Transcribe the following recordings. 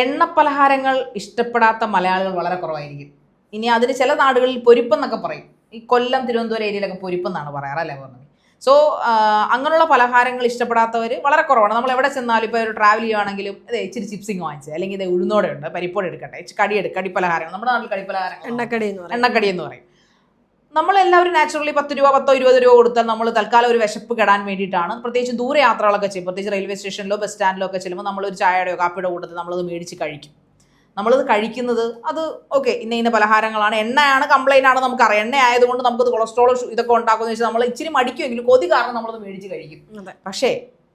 എണ്ണ പലഹാരങ്ങൾ ഇഷ്ടപ്പെടാത്ത മലയാളികൾ വളരെ കുറവായിരിക്കും. ഇനി അതിന് ചില നാടുകളിൽ പൊരിപ്പം എന്നൊക്കെ പറയും. ഈ കൊല്ലം തിരുവനന്തപുരം ഏരിയയിലൊക്കെ പൊരിപ്പം എന്നാണ് പറയാറ് അല്ലേ പറഞ്ഞത്? സോ അങ്ങനെയുള്ള പലഹാരങ്ങൾ ഇഷ്ടപ്പെടാത്തവർ വളരെ കുറവാണ്. നമ്മൾ എവിടെ ചെന്നാലും ഇപ്പോൾ ഒരു ട്രാവൽ ചെയ്യുവാണെങ്കിലും അതെ ഇച്ചിരി ചിപ്സിങ് വാങ്ങിച്ചത് അല്ലെങ്കിൽ ഇത് ഉഴുന്നോടെ ഉണ്ട് പരിപ്പോടെ എടുക്കട്ടെ കടി എടുക്കടി കടി പലഹാരങ്ങൾ നമ്മുടെ നാട്ടിൽ കടി പലഹാരങ്ങൾ എണ്ണക്കടി എന്ന് പറയും. എണ്ണക്കടി എന്ന് പറയും. നമ്മളെല്ലാവരും നാച്ചുറലി പത്ത് രൂപ പത്തോ ഇരുപത് രൂപ കൊടുത്താൽ നമ്മൾ തൽക്കാലം ഒരു വിശപ്പ് കെടാൻ വേണ്ടിയിട്ടാണ്. പ്രത്യേകിച്ച് ദൂര യാത്രകളൊക്കെ ചെയ്യും. പ്രത്യേകിച്ച് റെയിൽവേ സ്റ്റേഷനിലോ ബസ് സ്റ്റാൻഡിലോ ഒക്കെ ചെല്ലുമ്പോൾ നമ്മൾ ഒരു ചായയുടെയോ കാപ്പിയുടെ കൂട്ടത്തിൽ നമ്മളത് മേടിച്ച് കഴിക്കും. നമ്മളത് കഴിക്കുന്നത് അത് ഓക്കെ ഇന്ന ഇന്ന പലഹാരങ്ങളാണ്. എണ്ണയാണ് കംപ്ലൈന്റ് ആണ് നമുക്കറിയാം. എണ്ണ ആയതുകൊണ്ട് നമുക്കത് കൊളസ്ട്രോൾ ഇതൊക്കെ ഉണ്ടാക്കുമെന്ന് വെച്ചാൽ നമ്മൾ ഇച്ചിരി മടിക്കുമെങ്കിലും കൊതി കാരണം നമ്മളത് മേടിച്ച് കഴിക്കും. പക്ഷേ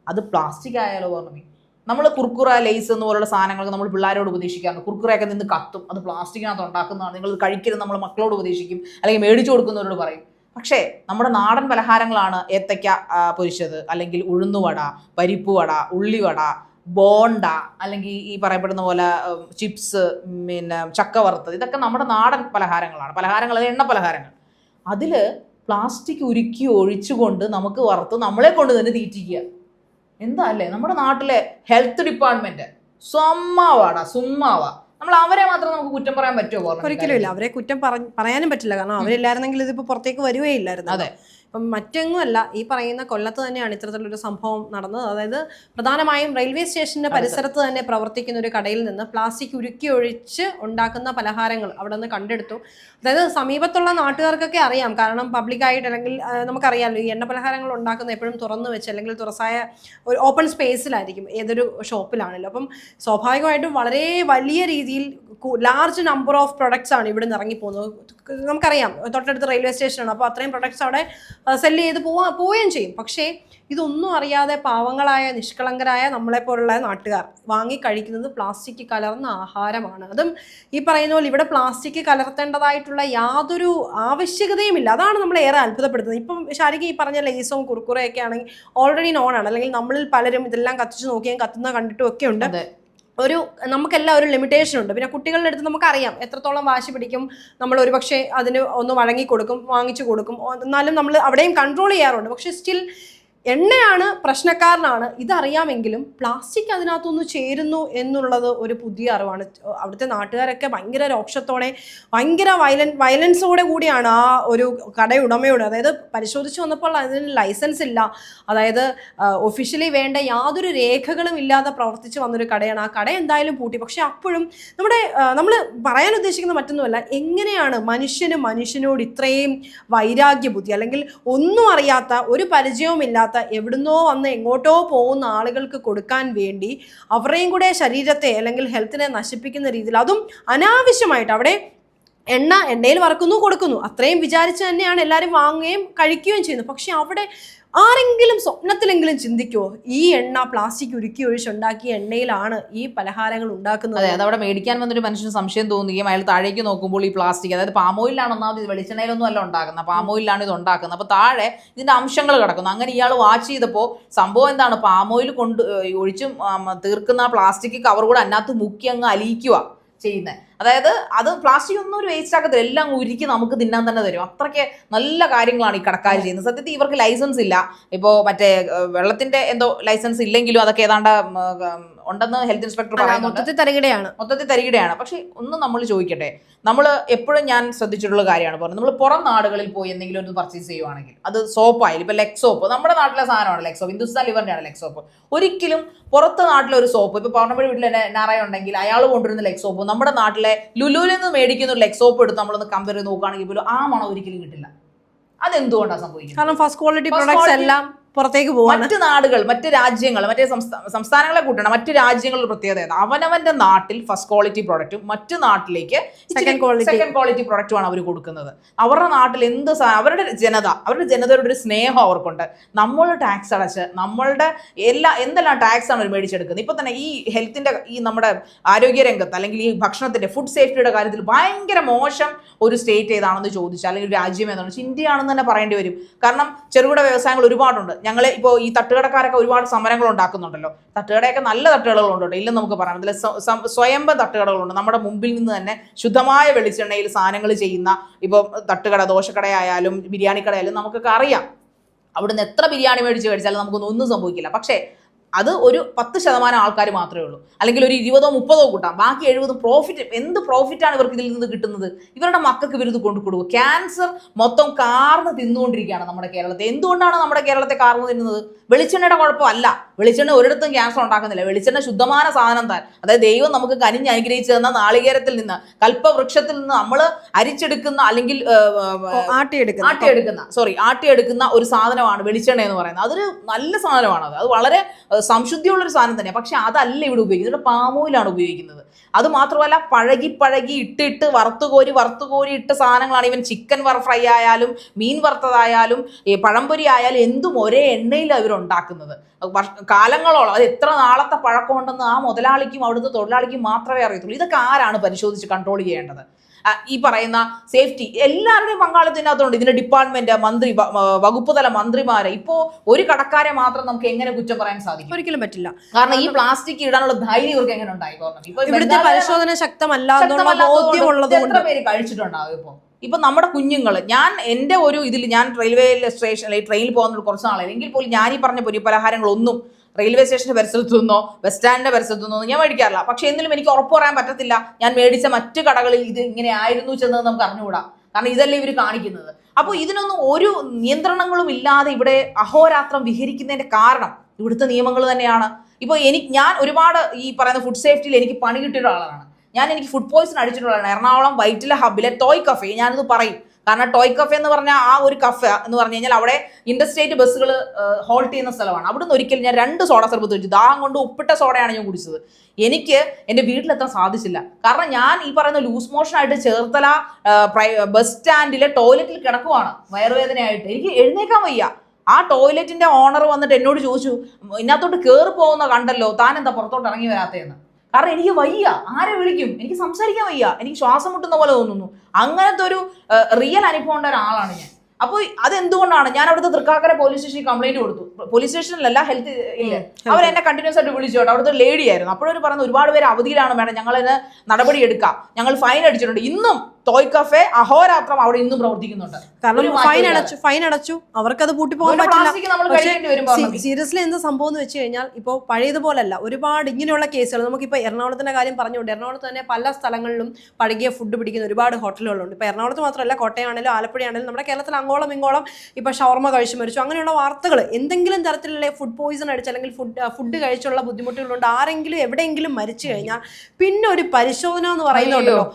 അത് പ്ലാസ്റ്റിക് ആയാലോ പറഞ്ഞു നമ്മൾ കുർക്കുറ ലേസ് എന്ന് പോലുള്ള സാധനങ്ങൾ നമ്മൾ പിള്ളേരോട് ഉപദേശിക്കാറുണ്ട്. കുർക്കുറയൊക്കെ നിന്ന് കത്തും. അത് പ്ലാസ്റ്റിക്കിനകത്ത് ഉണ്ടാക്കുന്നതാണ്. നിങ്ങൾ കഴിക്കരുത് നമ്മൾ മക്കളോട് ഉപദേശിക്കും. അല്ലെങ്കിൽ മേടിച്ചു കൊടുക്കുന്നവരോട് പറയും. പക്ഷേ നമ്മുടെ നാടൻ പലഹാരങ്ങളാണ് ഏത്തയ്ക്ക പൊരിച്ചത്. അല്ലെങ്കിൽ ഉഴുന്നുവട പരിപ്പുവട ഉള്ളിവട ബോണ്ട അല്ലെങ്കിൽ ഈ പറയപ്പെടുന്ന പോലെ ചിപ്സ് പിന്നെ ചക്ക വറുത്തത് ഇതൊക്കെ നമ്മുടെ നാടൻ പലഹാരങ്ങളാണ്. പലഹാരങ്ങൾ അത് എണ്ണ പലഹാരങ്ങൾ അതിൽ പ്ലാസ്റ്റിക് ഉരുക്കി ഒഴിച്ചുകൊണ്ട് നമുക്ക് വറുത്ത് നമ്മളെ കൊണ്ട് തന്നെ തീറ്റിക്കുക. എന്താ അല്ലേ നമ്മുടെ നാട്ടിലെ ഹെൽത്ത് ഡിപ്പാർട്ട്മെന്റ് സുമ്മാവാടാ സുമ്മാവാ. നമ്മൾ അവരെ മാത്രം നമുക്ക് കുറ്റം പറയാൻ പറ്റുമോ? ഒരിക്കലും ഇല്ല. അവരെ കുറ്റം പറയാനും പറ്റില്ല. കാരണം അവരില്ലായിരുന്നെങ്കിൽ ഇതിപ്പോ പുറത്തേക്ക് വരികയില്ലായിരുന്നു അതെ. ഇപ്പം മറ്റെങ്ങുമല്ല ഈ പറയുന്ന കൊല്ലത്ത് തന്നെയാണ് ഇത്തരത്തിലൊരു സംഭവം നടന്നത്. അതായത് പ്രധാനമായും റെയിൽവേ സ്റ്റേഷന്റെ പരിസരത്ത് തന്നെ പ്രവർത്തിക്കുന്ന ഒരു കടയിൽ നിന്ന് പ്ലാസ്റ്റിക് ഉരുക്കി ഒഴിച്ച് ഉണ്ടാക്കുന്ന പലഹാരങ്ങൾ അവിടെ നിന്ന് കണ്ടെടുത്തു. അതായത് സമീപത്തുള്ള നാട്ടുകാർക്കൊക്കെ അറിയാം. കാരണം പബ്ലിക്കായിട്ട് അല്ലെങ്കിൽ നമുക്കറിയാമല്ലോ ഈ എണ്ണ പലഹാരങ്ങൾ ഉണ്ടാക്കുന്ന എപ്പോഴും തുറന്നു വെച്ച് അല്ലെങ്കിൽ തുറസായ ഒരു ഓപ്പൺ സ്പേസിലായിരിക്കും ഏതൊരു ഷോപ്പിലാണല്ലോ അപ്പം സ്വാഭാവികമായിട്ടും വളരെ വലിയ രീതിയിൽ ലാർജ് നമ്പർ ഓഫ് പ്രൊഡക്ട്സ് ആണ് ഇവിടെ നിന്ന് ഇറങ്ങിപ്പോകുന്നത്. നമുക്കറിയാം തൊട്ടടുത്ത് റെയിൽവേ സ്റ്റേഷനാണ്. അപ്പോൾ അത്രയും പ്രൊഡക്ട്സ് അവിടെ സെല്ല് ചെയ്ത് പോവാ പോവുകയും ചെയ്യും. പക്ഷേ ഇതൊന്നും അറിയാതെ പാവങ്ങളായ നിഷ്കളങ്കരായ നമ്മളെപ്പോലുള്ള നാട്ടുകാർ വാങ്ങി കഴിക്കുന്നത് പ്ലാസ്റ്റിക് കലർന്ന ആഹാരമാണ്. അതും ഈ പറയുന്ന പോലെ ഇവിടെ പ്ലാസ്റ്റിക് കലർത്തേണ്ടതായിട്ടുള്ള യാതൊരു ആവശ്യകതയുമില്ല അതാണ് നമ്മൾ ഏറെ അത്ഭുതപ്പെടുത്തുന്നത്. ഇപ്പം ശാരിക ഈ പറഞ്ഞ ലേസും കുറുക്കുറയൊക്കെ ആണെങ്കിൽ ഓൾറെഡി നോൺ ആണ്. അല്ലെങ്കിൽ നമ്മളിൽ പലരും ഇതെല്ലാം കത്തിച്ച് നോക്കിയും കത്തുന്ന കണ്ടിട്ടും ഒക്കെ ഉണ്ട്. ഒരു നമുക്കെല്ലാം ഒരു ലിമിറ്റേഷൻ ഉണ്ട്. പിന്നെ കുട്ടികളുടെ അടുത്ത് നമുക്കറിയാം എത്രത്തോളം വാശി പിടിക്കും നമ്മൾ ഒരുപക്ഷെ അതിന് ഒന്ന് വഴങ്ങി കൊടുക്കും വാങ്ങിച്ചു കൊടുക്കും. എന്നാലും നമ്മൾ അവിടെയും കൺട്രോൾ ചെയ്യാറുണ്ട്. പക്ഷേ സ്റ്റിൽ എണ്ണയാണ് പ്രശ്നക്കാരനാണ്. ഇതറിയാമെങ്കിലും പ്ലാസ്റ്റിക് അതിനകത്തൊന്ന് ചേരുന്നു എന്നുള്ളത് ഒരു പുതിയ അറിവാണ്. അവിടുത്തെ നാട്ടുകാരൊക്കെ ഭയങ്കര രോക്ഷത്തോടെ ഭയങ്കര വയലൻ വയലൻസോടെ കൂടിയാണ് ആ ഒരു കടയുടമയോട്. അതായത് പരിശോധിച്ച് വന്നപ്പോൾ അതിന് ലൈസൻസ് ഇല്ല. അതായത് ഒഫീഷ്യലി വേണ്ട യാതൊരു രേഖകളും ഇല്ലാതെ പ്രവർത്തിച്ച് വന്നൊരു കടയാണ്. ആ കട എന്തായാലും പൂട്ടി. പക്ഷെ അപ്പോഴും നമ്മുടെ നമ്മൾ പറയാൻ ഉദ്ദേശിക്കുന്ന മറ്റൊന്നുമല്ല. എങ്ങനെയാണ് മനുഷ്യന് മനുഷ്യനോട് ഇത്രയും വൈരാഗ്യ ബുദ്ധി അല്ലെങ്കിൽ ഒന്നും അറിയാത്ത ഒരു പരിചയവുമില്ലാത്ത എവിടുന്നോ വന്ന് എങ്ങോട്ടോ പോകുന്ന ആളുകൾക്ക് കൊടുക്കാൻ വേണ്ടി അവരെയും കൂടെ ശരീരത്തെ അല്ലെങ്കിൽ ഹെൽത്തിനെ നശിപ്പിക്കുന്ന രീതിയിൽ അതും അനാവശ്യമായിട്ട് അവിടെ എണ്ണ എണ്ണയിൽ വറക്കുന്നു കൊടുക്കുന്നു. അത്രയും വിചാരിച്ച് തന്നെയാണ് എല്ലാവരും വാങ്ങുകയും കഴിക്കുകയും ചെയ്യുന്നത്. പക്ഷേ അവിടെ ആരെങ്കിലും സ്വപ്നത്തിലെങ്കിലും ചിന്തിക്കുമോ ഈ എണ്ണ പ്ലാസ്റ്റിക് ഉരുക്കി ഒഴിച്ചുണ്ടാക്കിയ എണ്ണയിലാണ് ഈ പലഹാരങ്ങൾ ഉണ്ടാക്കുന്നത്. അതെ അവിടെ മേടിക്കാൻ വന്നൊരു മനുഷ്യന് സംശയം തോന്നുകയും അയാൾ താഴേക്ക് നോക്കുമ്പോൾ ഈ പ്ലാസ്റ്റിക് അതായത് പാമോയിലാണ് ഒന്നാമത് ഇത് വെളിച്ചെണ്ണയിലൊന്നും അല്ല ഉണ്ടാക്കുന്നത്. പാമോയിലാണ് ഇത് ഉണ്ടാക്കുന്നത്. അപ്പോൾ താഴെ ഇതിന്റെ അംശങ്ങൾ കിടക്കുന്നു. അങ്ങനെ ഇയാൾ വാച്ച് ചെയ്തപ്പോൾ സംഭവം എന്താണ്? പാമോയിൽ കൊണ്ട് ഒഴിച്ചും തീർക്കുന്ന പ്ലാസ്റ്റിക് കവർ കൂടെ അതിനകത്ത് മുക്കി അങ്ങ് അലിയിക്കുക. ചെയ്യുന്നത് അതായത് അത് പ്ലാസ്റ്റിക് ഒന്നും ഒരു വേസ്റ്റ് ആക്കത്തില്ല. എല്ലാം ഉരുക്കി നമുക്ക് തിന്നാൻ തന്നെ തരും. അത്രയ്ക്ക് നല്ല കാര്യങ്ങളാണ് ഈ കടക്കാർ ചെയ്യുന്നത്. സത്യത്തിൽ ഇവർക്ക് ലൈസൻസ് ഇല്ല. ഇപ്പോൾ മറ്റേ വെള്ളത്തിന്റെ വെള്ളത്തിന്റെ എന്തോ ലൈസൻസ് ഇല്ലെങ്കിലും അതൊക്കെ ഏതാണ്ട് ഉണ്ടെന്ന് ഹെൽത്ത് ഇൻസ്പെക്ടർ മൊത്തത്തിൽ തരികിടയാണ്. മൊത്തത്തിൽ തരികിടയാണ്. പക്ഷെ ഒന്ന് നമ്മൾ ചോദിക്കട്ടെ. നമ്മൾ എപ്പോഴും ഞാൻ ശ്രദ്ധിച്ചിട്ടുള്ള കാര്യമാണ് പറഞ്ഞത്. നമ്മൾ പുറം നാടുകളിൽ പോയി എന്തെങ്കിലും ഒന്ന് പർച്ചേസ് ചെയ്യുവാണെങ്കിൽ അത് സോപ്പായാലും ഇപ്പൊ ലെഗ് സോപ്പ് നമ്മുടെ നാട്ടിലെ സാധനമാണ് ലെഗ് സോപ്പ് ഹിന്ദുസ്ഥാൻ ലിവറിന്റെയാണ് ലെഗ് സോപ്പ് ഒരിക്കലും പുറത്ത് നാട്ടിലെ ഒരു സോപ്പ് ഇപ്പൊ പറഞ്ഞപ്പോൾ വീട്ടിൽ തന്നെ നാറായ ഉണ്ടെങ്കിൽ അയാൾ കൊണ്ടുവരുന്ന ലെഗ് സോപ്പ് നമ്മുടെ നാട്ടിലെ ലുലുവിൽ നിന്ന് മേടിക്കുന്ന ഒരു ലെഗ് സോപ്പ് എടുത്ത് നമ്മളൊന്ന് കമ്പയർ ചെയ്ത് നോക്കുകയാണെങ്കിൽ പോലും ആ മണം ഒരിക്കലും കിട്ടില്ല. അതെന്തുകൊണ്ടാണ് സംഭവിക്കുന്നത്? കാരണം ഫസ്റ്റ് ക്വാളിറ്റി പ്രൊഡക്ട്സ് എല്ലാം പുറത്തേക്ക് പോകും മറ്റ് നാടുകൾ മറ്റ് രാജ്യങ്ങൾ മറ്റേ സംസ്ഥാ- സംസ്ഥാനങ്ങളെ കൂട്ടണം. മറ്റ് രാജ്യങ്ങളുടെ പ്രത്യേകത? അവനവന്റെ നാട്ടിൽ ഫസ്റ്റ് ക്വാളിറ്റി പ്രൊഡക്റ്റും മറ്റു നാട്ടിലേക്ക് സെക്കൻഡ് ക്വാളിറ്റി സെക്കൻഡ് ക്വാളിറ്റി പ്രോഡക്റ്റുമാണ് അവർ കൊടുക്കുന്നത്. അവരുടെ നാട്ടിൽ എന്ത് അവരുടെ ജനത അവരുടെ ജനതയുടെ ഒരു സ്നേഹം അവർക്കുണ്ട്. നമ്മൾ ടാക്സ് അടച്ച് നമ്മളുടെ എല്ലാ എന്തെല്ലാം ടാക്സ് ആണ് അവർ മേടിച്ചെടുക്കുന്നത്? ഇപ്പൊ തന്നെ ഈ ഹെൽത്തിന്റെ ഈ നമ്മുടെ ആരോഗ്യ രംഗത്ത് അല്ലെങ്കിൽ ഈ ഭക്ഷണത്തിന്റെ ഫുഡ് സേഫ്റ്റിയുടെ കാര്യത്തിൽ ഭയങ്കര മോശം ഒരു സ്റ്റേറ്റ് ഏതാണെന്ന് ചോദിച്ചാൽ അല്ലെങ്കിൽ രാജ്യം ഏതാണെന്ന് വെച്ചാൽ ഇന്ത്യ ആണെന്ന് തന്നെ പറയേണ്ടി വരും. കാരണം ചെറുകിട വ്യവസായങ്ങൾ ഒരുപാടുണ്ട്. ഞങ്ങൾ ഇപ്പോൾ ഈ തട്ടുകടക്കാരൊക്കെ ഒരുപാട് സമരങ്ങൾ ഉണ്ടാക്കുന്നുണ്ടല്ലോ. തട്ടുകടയൊക്കെ നല്ല തട്ടുകടകളുണ്ട്. ഇല്ലെന്ന് നമുക്ക് പറയാം. അതിൽ സ്വയംഭ തട്ടുകടകളുണ്ട്. നമ്മുടെ മുമ്പിൽ നിന്ന് തന്നെ ശുദ്ധമായ വെളിച്ചെണ്ണയിൽ സാധനങ്ങൾ ചെയ്യുന്ന ഇപ്പോൾ തട്ടുകട ദോശക്കടയായാലും ബിരിയാണി കടയായാലും നമുക്കൊക്കെ അറിയാം. അവിടുന്ന് എത്ര ബിരിയാണി മേടിച്ച് കഴിച്ചാലും നമുക്കൊന്നും ഒന്നും സംഭവിക്കില്ല. പക്ഷേ അത് ഒരു പത്ത് ശതമാനം ആൾക്കാർ മാത്രമേ ഉള്ളൂ. അല്ലെങ്കിൽ ഒരു ഇരുപതോ മുപ്പതോ കൂട്ടാം. ബാക്കി എഴുപതും പ്രോഫിറ്റ് എന്ത് പ്രോഫിറ്റാണ് ഇവർക്ക് ഇതിൽ നിന്ന് കിട്ടുന്നത്? ഇവരുടെ മക്കൾക്ക് ഇവരിത് കൊണ്ടു കൊടുക്കും. ക്യാൻസർ മൊത്തം കാർന്ന് തിന്നുകൊണ്ടിരിക്കുകയാണ് നമ്മുടെ കേരളത്തെ എന്തുകൊണ്ടാണ് നമ്മുടെ കേരളത്തെ കാർന്ന് തിന്നുന്നത്? വെളിച്ചെണ്ണയുടെ കുഴപ്പമല്ല. വെളിച്ചെണ്ണ ഒരിടത്തും ക്യാൻസർ ഉണ്ടാക്കുന്നില്ല. വെളിച്ചെണ്ണ ശുദ്ധമായ സാധനം താൻ അതായത് ദൈവം നമുക്ക് കനിഞ്ഞ് അനുഗ്രഹിച്ചു തന്ന നാളികേരത്തിൽ നിന്ന് കൽപ്പവൃക്ഷത്തിൽ നിന്ന് നമ്മൾ അരിച്ചെടുക്കുന്ന അല്ലെങ്കിൽ ആട്ടിയെടുക്കുന്ന. ആട്ടിയെടുക്കുന്ന സോറി ആട്ടിയെടുക്കുന്ന ഒരു സാധനമാണ് വെളിച്ചെണ്ണ എന്ന് പറയുന്നത്. അതൊരു നല്ല സാധനമാണ് അത്. അത് വളരെ ഏഹ്, സംശുദ്ധിയുള്ളൊരു സാധനം തന്നെയാണ് പക്ഷെ അതല്ല ഇവിടെ ഉപയോഗിക്കുന്നത്. ഇവിടെ പാമോയിലാണ് ഉപയോഗിക്കുന്നത്. അത് മാത്രമല്ല പഴകി പഴകി ഇട്ടിട്ട് വറുത്തുകോരി വറുത്തുകോരി ഇട്ട സാധനങ്ങളാണ്. ഇവൻ ചിക്കൻ വർ ഫ്രൈ ആയാലും മീൻ വറുത്തതായാലും ഈ പഴംപൊരി ആയാലും എന്തും ഒരേ എണ്ണയിൽ അവരുണ്ടാക്കുന്നത് കാലങ്ങളോളം അത് എത്ര നാളത്തെ പഴക്കമുണ്ടെന്ന് ആ മുതലാളിക്കും അവിടുത്തെ തൊഴിലാളിക്കും മാത്രമേ അറിയത്തുള്ളൂ. ഇതൊക്കെ ആരാണ് പരിശോധിച്ച് കൺട്രോൾ ചെയ്യേണ്ടത്? ഈ പറയുന്ന സേഫ്റ്റി എല്ലാവരുടെയും പങ്കാളിത്തം ഇതിനകത്തുണ്ട്. ഇതിന്റെ ഡിപ്പാർട്ട്മെന്റ് മന്ത്രി വകുപ്പ് തല മന്ത്രിമാരെ. ഇപ്പോ ഒരു കടക്കാരെ മാത്രം നമുക്ക് എങ്ങനെ കുറ്റം പറയാൻ സാധിക്കും? ഒരിക്കലും പറ്റില്ല. കാരണം ഈ പ്ലാസ്റ്റിക് ഇടാനുള്ള ധൈര്യം ഇവർക്ക് എങ്ങനെ ഉണ്ടായി ഇവിടുത്തെ പരിശോധന ശക്തമല്ല എത്ര പേര് കഴിച്ചിട്ടുണ്ടാവും ഇപ്പൊ? ഇപ്പൊ നമ്മുടെ കുഞ്ഞുങ്ങൾ ഞാൻ എന്റെ ഒരു ഇതിൽ ഞാൻ റെയിൽവേ സ്റ്റേഷൻ ട്രെയിനിൽ പോകുന്ന കുറച്ച് നാളെ എങ്കിൽ പോലും ഞാൻ ഈ പറഞ്ഞ പൊരി പലഹാരങ്ങളൊന്നും റെയിൽവേ സ്റ്റേഷന്റെ പരിസരത്തു നിന്നോ ബസ് സ്റ്റാൻഡിന്റെ പരിസരത്തു നിന്നോ ഞാൻ മേടിക്കാറില്ല. പക്ഷെ എന്നിലും എനിക്ക് ഉറപ്പ് പറയാൻ പറ്റത്തില്ല. ഞാൻ മേടിച്ച മറ്റു കടകളിൽ ഇത് ഇങ്ങനെ ആയിരുന്നു ചെന്നത് നമുക്ക് അറിഞ്ഞുകൂടാ. കാരണം ഇതല്ലേ ഇവർ കാണിക്കുന്നത്. അപ്പോൾ ഇതിനൊന്നും ഒരു നിയന്ത്രണങ്ങളും ഇല്ലാതെ ഇവിടെ അഹോരാത്രം വിഹരിക്കുന്നതിന്റെ കാരണം ഇവിടുത്തെ നിയമങ്ങൾ തന്നെയാണ്. ഇപ്പോൾ എനിക്ക് ഞാൻ ഒരുപാട് ഈ പറയുന്ന ഫുഡ് സേഫ്റ്റിയിൽ എനിക്ക് പണി കിട്ടിയിട്ടുള്ള ആളാണ് ഞാൻ എനിക്ക് ഫുഡ് പോയിസൺ അടിച്ചിട്ടുള്ളതാണ് എറണാകുളം വൈറ്റില ഹബിലെ ടോയ് കഫേ ഞാനിത് പറയും. കാരണം ടോയ് കഫേ എന്ന് പറഞ്ഞാൽ ആ ഒരു കഫ എന്ന് പറഞ്ഞു കഴിഞ്ഞാൽ അവിടെ ഇൻഡർസ്റ്റേറ്റ് ബസ്സുകൾ ഹോൾട്ട് ചെയ്യുന്ന സ്ഥലമാണ്. അവിടുന്ന് ഒരിക്കൽ ഞാൻ രണ്ട് സോഡ സർബത്ത് വെച്ചു ദാഹം കൊണ്ട് ഉപ്പിട്ട സോഡയാണ് ഞാൻ കുടിച്ചത്. എനിക്ക് എന്റെ വീട്ടിലെത്താൻ സാധിച്ചില്ല. കാരണം ഞാൻ ഈ പറയുന്ന ലൂസ് മോഷൻ ആയിട്ട് ചേർത്തല ബസ് സ്റ്റാൻഡിലെ ടോയ്ലറ്റിൽ കിടക്കുവാണ്. വയറുവേദനയായിട്ട്. എനിക്ക് എഴുന്നേക്കാൻ വയ്യ. ആ ടോയ്ലറ്റിന്റെ ഓണർ വന്നിട്ട് എന്നോട് ചോദിച്ചു ഇതിനകത്തോട്ട് കയറി പോകുന്ന കണ്ടല്ലോ താൻ എന്താ പുറത്തോട്ട് ഇറങ്ങി വരാത്തതെന്ന്? കാരണം എനിക്ക് വയ്യ. ആരെ വിളിക്കും? എനിക്ക് സംസാരിക്കാൻ വയ്യ. എനിക്ക് ശ്വാസം മുട്ടുന്ന പോലെ തോന്നുന്നു. അങ്ങനത്തെ ഒരു റിയൽ അനുഭവം ഉണ്ട ഒരാളാണ് ഞാൻ. അപ്പോൾ അതെന്തുകൊണ്ടാണ്? ഞാൻ അവിടുത്തെ തൃക്കാക്കര പോലീസ് സ്റ്റേഷനിൽ കംപ്ലൈന്റ് കൊടുത്തു. പോലീസ് സ്റ്റേഷനിലല്ല ഹെൽത്ത് ഇല്ല. അവർ എന്നെ കണ്ടിന്യൂസ് ആയിട്ട് വിളിച്ചു കേട്ടോ. അവിടുത്തെ ലേഡി ആയിരുന്നു. അപ്പോഴൊരു പറഞ്ഞു ഒരുപാട് പേര് അവധിയിലാണ്. മേഡം ഞങ്ങൾ ഇതിന് നടപടി എടുക്കാം. ഞങ്ങൾ ഫൈൻ അടിച്ചിട്ടുണ്ട്. ഇന്നും ടോയ് കഫേ അഹോരാത്രം അവിടെ ഇന്നും പ്രവർത്തിക്കുന്നുണ്ട്. കാരണം ഫൈൻ അടച്ചു ഫൈൻ അടച്ചു. അവർക്കത് പൂട്ടി പോകാൻ പറ്റില്ല. സീരിയസ്ലി എന്ത് സംഭവം എന്ന് വെച്ച് കഴിഞ്ഞാൽ ഇപ്പോൾ പഴയതുപോലല്ല. ഒരുപാട് ഇങ്ങനെയുള്ള കേസുകൾ നമുക്കിപ്പോൾ എറണാകുളത്തിന്റെ കാര്യം പറഞ്ഞുകൊണ്ട് എറണാകുളത്ത് തന്നെ പല സ്ഥലങ്ങളിലും പഴകിയ ഫുഡ് പിടിക്കുന്ന ഒരുപാട് ഹോട്ടലുകളുണ്ട് ഇപ്പോൾ എറണാകുളത്ത് മാത്രമല്ല കോട്ടയാണെങ്കിലും ആലപ്പുഴയാണെങ്കിലും നമ്മുടെ കേരളത്തിൽ അങ്ങോളം ഇങ്ങോളം ഇപ്പോൾ ഷവർമ കഴിച്ചു മരിച്ചു. അങ്ങനെയുള്ള വാർത്തകൾ എന്തെങ്കിലും തരത്തിലുള്ള ഫുഡ് പോയിസൺ അടിച്ച് അല്ലെങ്കിൽ ഫുഡ് ഫുഡ് കഴിച്ചുള്ള ബുദ്ധിമുട്ടുകളുണ്ട്. ആരെങ്കിലും എവിടെയെങ്കിലും മരിച്ചു കഴിഞ്ഞാൽ പിന്നെ ഒരു പരിശോധന എന്ന് പറയുന്നുണ്ടല്ലോ.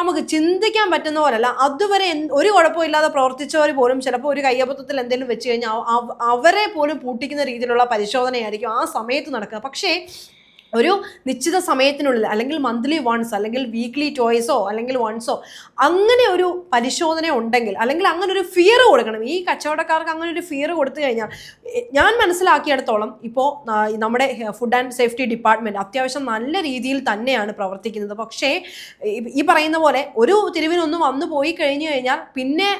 നമുക്ക് ചിന്തിക്കാൻ പറ്റുന്ന പോലല്ല. അതുവരെ ഒരു കുഴപ്പമില്ലാതെ പ്രവർത്തിച്ചവർ പോലും ചിലപ്പോൾ ഒരു കയ്യബദ്ധത്തിൽ എന്തെങ്കിലും വെച്ച് കഴിഞ്ഞാൽ അവ- അവരെ പോലും പൂട്ടിക്കുന്ന രീതിയിലുള്ള പരിശോധനയായിരിക്കും ആ സമയത്ത് നടക്കുക. പക്ഷേ ഒരു നിശ്ചിത സമയത്തിനുള്ളിൽ അല്ലെങ്കിൽ മന്ത്ലി വൺസ് അല്ലെങ്കിൽ വീക്ക്ലി ടോയ്സോ അല്ലെങ്കിൽ വൺസോ അങ്ങനെ ഒരു പരിശോധന ഉണ്ടെങ്കിൽ അല്ലെങ്കിൽ അങ്ങനെ ഒരു ഫിയർ കൊടുക്കണം. ഈ കച്ചവടക്കാർക്ക് അങ്ങനെ ഒരു ഫിയർ കൊടുത്തു കഴിഞ്ഞാൽ ഞാൻ മനസ്സിലാക്കിയിടത്തോളം ഇപ്പോൾ നമ്മുടെ ഫുഡ് ആൻഡ് സേഫ്റ്റി ഡിപ്പാർട്ട്മെന്റ് അത്യാവശ്യം നല്ല രീതിയിൽ തന്നെയാണ് പ്രവർത്തിക്കുന്നത്. പക്ഷേ ഈ- പറയുന്ന പോലെ ഒരു തിരുവിനൊന്ന് വന്നു പോയി കഴിഞ്ഞു കഴിഞ്ഞാൽ പിന്നെ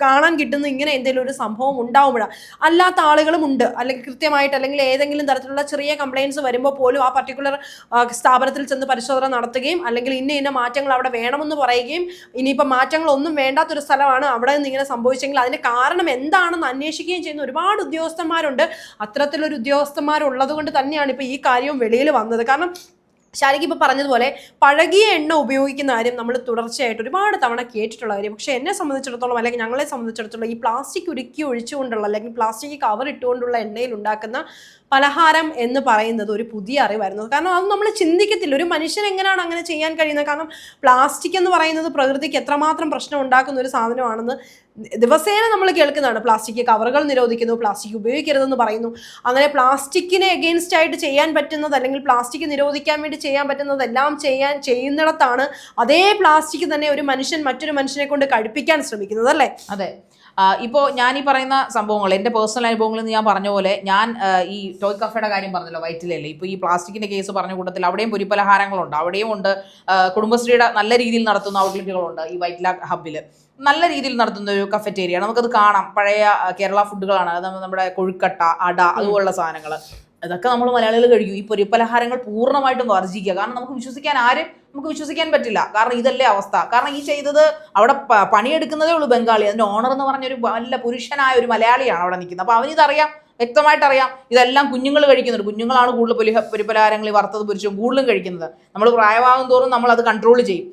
കാണാൻ കിട്ടുന്ന ഇങ്ങനെ എന്തെങ്കിലും ഒരു സംഭവം ഉണ്ടാവുമ്പോഴാണ് അല്ലാത്ത ആളുകളും ഉണ്ട്. അല്ലെങ്കിൽ കൃത്യമായിട്ട് അല്ലെങ്കിൽ ഏതെങ്കിലും തരത്തിലുള്ള ചെറിയ കംപ്ലയിൻസ് വരുമ്പോൾ പോലും ആ പർട്ടിക്കുലർ സ്ഥാപനത്തിൽ ചെന്ന് പരിശോധന നടത്തുകയും അല്ലെങ്കിൽ ഇന്ന ഇന്ന മാറ്റങ്ങൾ അവിടെ വേണമെന്ന് പറയുകയും ഇനിയിപ്പോൾ മാറ്റങ്ങളൊന്നും വേണ്ടാത്തൊരു സ്ഥലമാണ് അവിടെ നിന്ന് ഇങ്ങനെ സംഭവിച്ചെങ്കിൽ അതിന് കാരണം എന്താണെന്ന് അന്വേഷിക്കുകയും ചെയ്യുന്ന ഒരുപാട് ഉദ്യോഗസ്ഥന്മാരുണ്ട്. അത്തരത്തിലൊരു ഉദ്യോഗസ്ഥന്മാരുള്ളത് കൊണ്ട് തന്നെയാണ് ഇപ്പോൾ ഈ കാര്യം വെളിയിൽ വന്നത്. കാരണം ശാരിക്ക് ഇപ്പോൾ പറഞ്ഞതുപോലെ പഴകിയ എണ്ണ ഉപയോഗിക്കുന്ന കാര്യം നമ്മൾ തുടർച്ചയായിട്ട് ഒരുപാട് തവണ കേട്ടിട്ടുള്ള കാര്യം. പക്ഷേ എന്നെ സംബന്ധിച്ചിടത്തോളം അല്ലെങ്കിൽ ഞങ്ങളെ സംബന്ധിച്ചിടത്തോളം ഈ പ്ലാസ്റ്റിക് ഉരുക്കി ഒഴിച്ചുകൊണ്ടുള്ള അല്ലെങ്കിൽ പ്ലാസ്റ്റിക് കവർ ഇട്ടുകൊണ്ടുള്ള എണ്ണയിൽ ഉണ്ടാക്കുന്ന പലഹാരം എന്ന് പറയുന്നത് ഒരു പുതിയ അറിവായിരുന്നു. കാരണം അത് നമ്മൾ ചിന്തിക്കത്തില്ല. ഒരു മനുഷ്യൻ എങ്ങനെയാണ് അങ്ങനെ ചെയ്യാൻ കഴിയുന്നത്? കാരണം പ്ലാസ്റ്റിക് എന്ന് പറയുന്നത് പ്രകൃതിക്ക് എത്രമാത്രം പ്രശ്നം ഉണ്ടാക്കുന്ന ഒരു സാധനമാണെന്ന് ദിവസേന നമ്മൾ കേൾക്കുന്നതാണ്. പ്ലാസ്റ്റിക് കവറുകൾ നിരോധിക്കുന്നു പ്ലാസ്റ്റിക് ഉപയോഗിക്കരുതെന്ന് പറയുന്നു. അങ്ങനെ പ്ലാസ്റ്റിക്കിനെ എഗെയിൻസ്റ്റ് ആയിട്ട് ചെയ്യാൻ പറ്റുന്നത് അല്ലെങ്കിൽ പ്ലാസ്റ്റിക് നിരോധിക്കാൻ വേണ്ടി ചെയ്യാൻ പറ്റുന്നത് എല്ലാം ചെയ്യാൻ ചെയ്യുന്നിടത്താണ് അതേ പ്ലാസ്റ്റിക് തന്നെ ഒരു മനുഷ്യൻ മറ്റൊരു മനുഷ്യനെ കൊണ്ട് കഴിപ്പിക്കാൻ ശ്രമിക്കുന്നത് അല്ലേ? അതെ. ഇപ്പോൾ ഞാൻ ഈ പറയുന്ന സംഭവങ്ങൾ എന്റെ പേഴ്സണൽ അനുഭവങ്ങളിൽ നിന്ന് ഞാൻ പറഞ്ഞ പോലെ ഞാൻ ഈ ടോയ് കഫയുടെ കാര്യം പറഞ്ഞല്ലോ വയറ്റിലല്ലേ? ഇപ്പോൾ ഈ പ്ലാസ്റ്റിക്കിന്റെ കേസ് പറഞ്ഞ കൂട്ടത്തിൽ അവിടെയും പൊരിപ്പലഹാരങ്ങളുണ്ട് അവിടെയും ഉണ്ട്. കുടുംബശ്രീയുടെ നല്ല രീതിയിൽ നടത്തുന്ന ഔട്ട്ലെറ്റുകളുണ്ട് ഈ വൈറ്റില ഹബ്ബിൽ നല്ല രീതിയിൽ നടത്തുന്ന ഒരു കഫറ്റേരിയ. നമുക്കത് കാണാം. പഴയ കേരള ഫുഡുകളാണ്. അത് നമ്മുടെ കൊഴുക്കട്ട അട അതുപോലുള്ള സാധനങ്ങൾ ഇതൊക്കെ നമ്മൾ മലയാളികൾ കഴിക്കും. ഈ പൊരിപ്പലഹാരങ്ങൾ പൂർണമായിട്ടും വർജിക്കുക കാരണം നമുക്ക് വിശ്വസിക്കാൻ ആരും നമുക്ക് വിശ്വസിക്കാൻ പറ്റില്ല. കാരണം ഇതല്ലേ അവസ്ഥ. കാരണം ഈ ചെയ്തത് അവിടെ പണിയെടുക്കുന്നതേ ഉള്ളൂ ബംഗാളി. അതിന്റെ ഓണർ എന്ന് പറഞ്ഞൊരു നല്ല പുരുഷനായ ഒരു മലയാളിയാണ് അവിടെ നിൽക്കുന്നത്. അപ്പോൾ അവനിതറിയാം വ്യക്തമായിട്ട് അറിയാം ഇതെല്ലാം കുഞ്ഞുങ്ങൾ കഴിക്കുന്നുണ്ട്. കുഞ്ഞുങ്ങളാണ് കൂടുതൽ പൊലിഹ പൊരിപ്പലഹാരങ്ങൾ വറുത്തത് പൊരിച്ചും കൂടുതലും കഴിക്കുന്നത്. നമ്മൾ പ്രായമാകും തോറും നമ്മൾ അത് കൺട്രോൾ ചെയ്യും.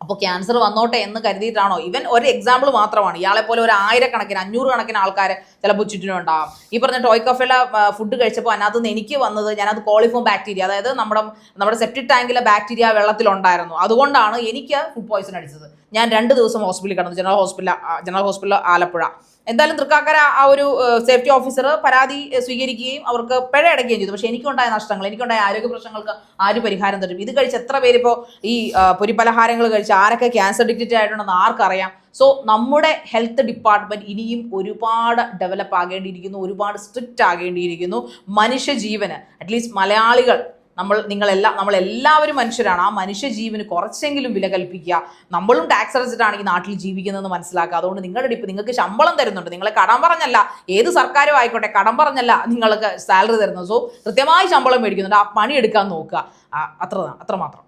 അപ്പോൾ ക്യാൻസർ വന്നോട്ടെ എന്ന് കരുതിയിട്ടാണോ? ഇവൻ ഒരു എക്സാമ്പിൾ മാത്രമാണ്. ഇയാളെ പോലെ ഒരു ആയിരക്കണക്കിന് അഞ്ഞൂറ് കണക്കിന് ആൾക്കാർ ചിലപ്പോൾ ചുറ്റിനും ഉണ്ടാകും ഈ പറഞ്ഞ ടോയ് കഫേല ഫുഡ് കഴിച്ചപ്പോൾ അതിനകത്ത് നിന്ന് എനിക്ക് വന്നത് ഞാനത് കോളിഫോം ബാക്ടീരിയ അതായത് നമ്മുടെ നമ്മുടെ സെപ്റ്റിക് ടാങ്കിലെ ബാക്ടീരിയ വെള്ളത്തിലുണ്ടായിരുന്നു. അതുകൊണ്ടാണ് എനിക്ക് ഫുഡ് പോയ്സൺ അടിച്ചത്. ഞാൻ രണ്ട് ദിവസം ഹോസ്പിറ്റലിൽ കിടന്നു. General hospital general hospital Alappuzha. എന്തായാലും തൃക്കാക്കര ആ ഒരു സേഫ്റ്റി ഓഫീസർ പരാതി സ്വീകരിക്കുകയും അവർക്ക് പിഴ അടയ്ക്കുകയും ചെയ്തു. പക്ഷേ എനിക്കുണ്ടായ നഷ്ടങ്ങൾ എനിക്കുണ്ടായ ആരോഗ്യ പ്രശ്നങ്ങൾക്ക് ആര് പരിഹാരം തരും ഇത് കഴിച്ച് എത്ര പേര് ഇപ്പോൾ ഈ പൊരിപ്പലഹാരങ്ങൾ കഴിച്ച് ആരൊക്കെ ക്യാൻസർ ഡിക്റ്റഡ് ആയിട്ടുണ്ടെന്ന് ആർക്കറിയാം. സോ നമ്മുടെ ഹെൽത്ത് ഡിപ്പാർട്ട്മെന്റ് ഇനിയും ഒരുപാട് ഡെവലപ്പ് ആകേണ്ടിയിരിക്കുന്നു ഒരുപാട് സ്ട്രിക്റ്റ് ആകേണ്ടിയിരിക്കുന്നു. മനുഷ്യജീവന് അറ്റ്ലീസ്റ്റ് മലയാളികൾ നമ്മൾ നിങ്ങളെല്ലാം നമ്മളെല്ലാവരും മനുഷ്യരാണ്. ആ മനുഷ്യ ജീവന് കുറച്ചെങ്കിലും വില കൽപ്പിക്കുക. നമ്മളും ടാക്സ് അടച്ചിട്ടാണ് ഈ നാട്ടിൽ ജീവിക്കുന്നതെന്ന് മനസ്സിലാക്കുക. അതുകൊണ്ട് നിങ്ങളുടെ ഡിപ്പ് നിങ്ങൾക്ക് ശമ്പളം തരുന്നുണ്ട്. നിങ്ങളെ കടം പറഞ്ഞല്ല. ഏത് സർക്കാരും ആയിക്കോട്ടെ കടം പറഞ്ഞല്ല നിങ്ങൾക്ക് സാലറി തരുന്നത്. സോ കൃത്യമായി ശമ്പളം മേടിക്കുന്നുണ്ട്. ആ പണി എടുക്കാൻ നോക്കുക. അത്ര അത്ര മാത്രം